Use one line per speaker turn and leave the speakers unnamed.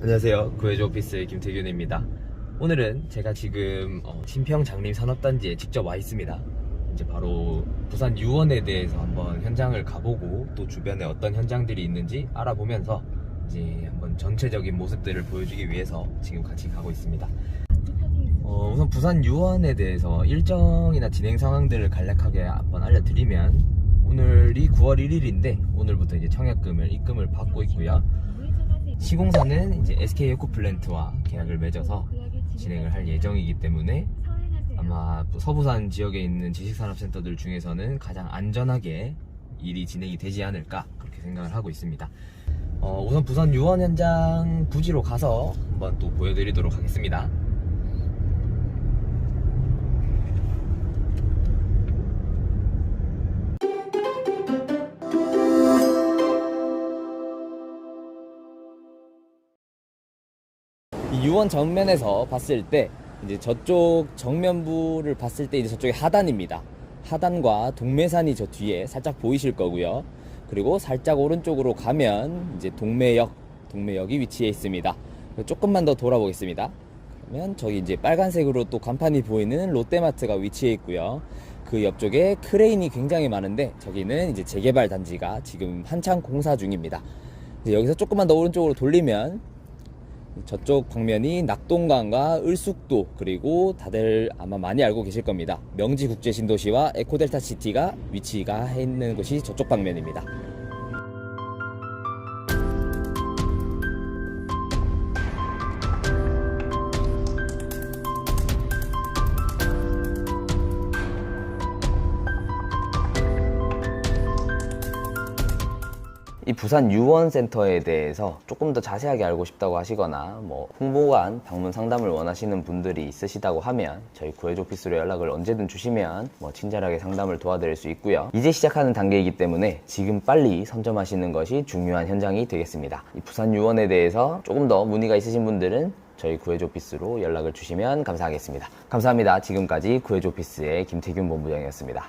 안녕하세요. 구해줘 오피스의 김태균입니다. 오늘은 제가 지금 어, 신평 장림 산업단지에 직접 와 있습니다. 이제 바로 부산 유원에 대해서 한번 현장을 가보고 또 주변에 어떤 현장들이 있는지 알아보면서 이제 한번 전체적인 모습들을 보여주기 위해서 지금 같이 가고 있습니다. 어, 우선 부산 유원에 대해서 일정이나 진행 상황들을 간략하게 한번 알려드리면 오늘이 9월 1일인데 오늘부터 이제 청약금을 입금을 받고 있고요. 시공사는 이제 SK 에코 플랜트와 계약을 맺어서 진행을 할 예정이기 때문에 아마 서부산 지역에 있는 지식산업센터들 중에서는 가장 안전하게 일이 진행이 되지 않을까 그렇게 생각을 하고 있습니다. 어, 우선 부산 유원 현장 부지로 가서 한번 또 보여드리도록 하겠습니다. 이 유원 정면에서 봤을 때 이제 저쪽 정면부를 봤을 때 이제 저쪽이 하단입니다. 하단과 동매산이 저 뒤에 살짝 보이실 거고요. 그리고 살짝 오른쪽으로 가면 이제 동매역, 동매역이 위치해 있습니다. 조금만 더 돌아보겠습니다. 그러면 저기 이제 빨간색으로 또 간판이 보이는 롯데마트가 위치해 있고요. 그 옆쪽에 크레인이 굉장히 많은데 저기는 이제 재개발 단지가 지금 한창 공사 중입니다. 여기서 조금만 더 오른쪽으로 돌리면 저쪽 방면이 낙동강과 을숙도 그리고 다들 아마 많이 알고 계실 겁니다. 명지국제신도시와 에코델타 시티가 위치가 있는 곳이 저쪽 방면입니다. 이 부산 유원센터에 대해서 조금 더 자세하게 알고 싶다고 하시거나 뭐 홍보관 방문 상담을 원하시는 분들이 있으시다고 하면 저희 구해줘 오피스로 연락을 언제든 주시면 뭐 친절하게 상담을 도와드릴 수 있고요. 이제 시작하는 단계이기 때문에 지금 빨리 선점하시는 것이 중요한 현장이 되겠습니다. 이 부산 유원에 대해서 조금 더 문의가 있으신 분들은 저희 구해줘 오피스로 연락을 주시면 감사하겠습니다. 감사합니다. 지금까지 구해줘 오피스의 김태균 본부장이었습니다.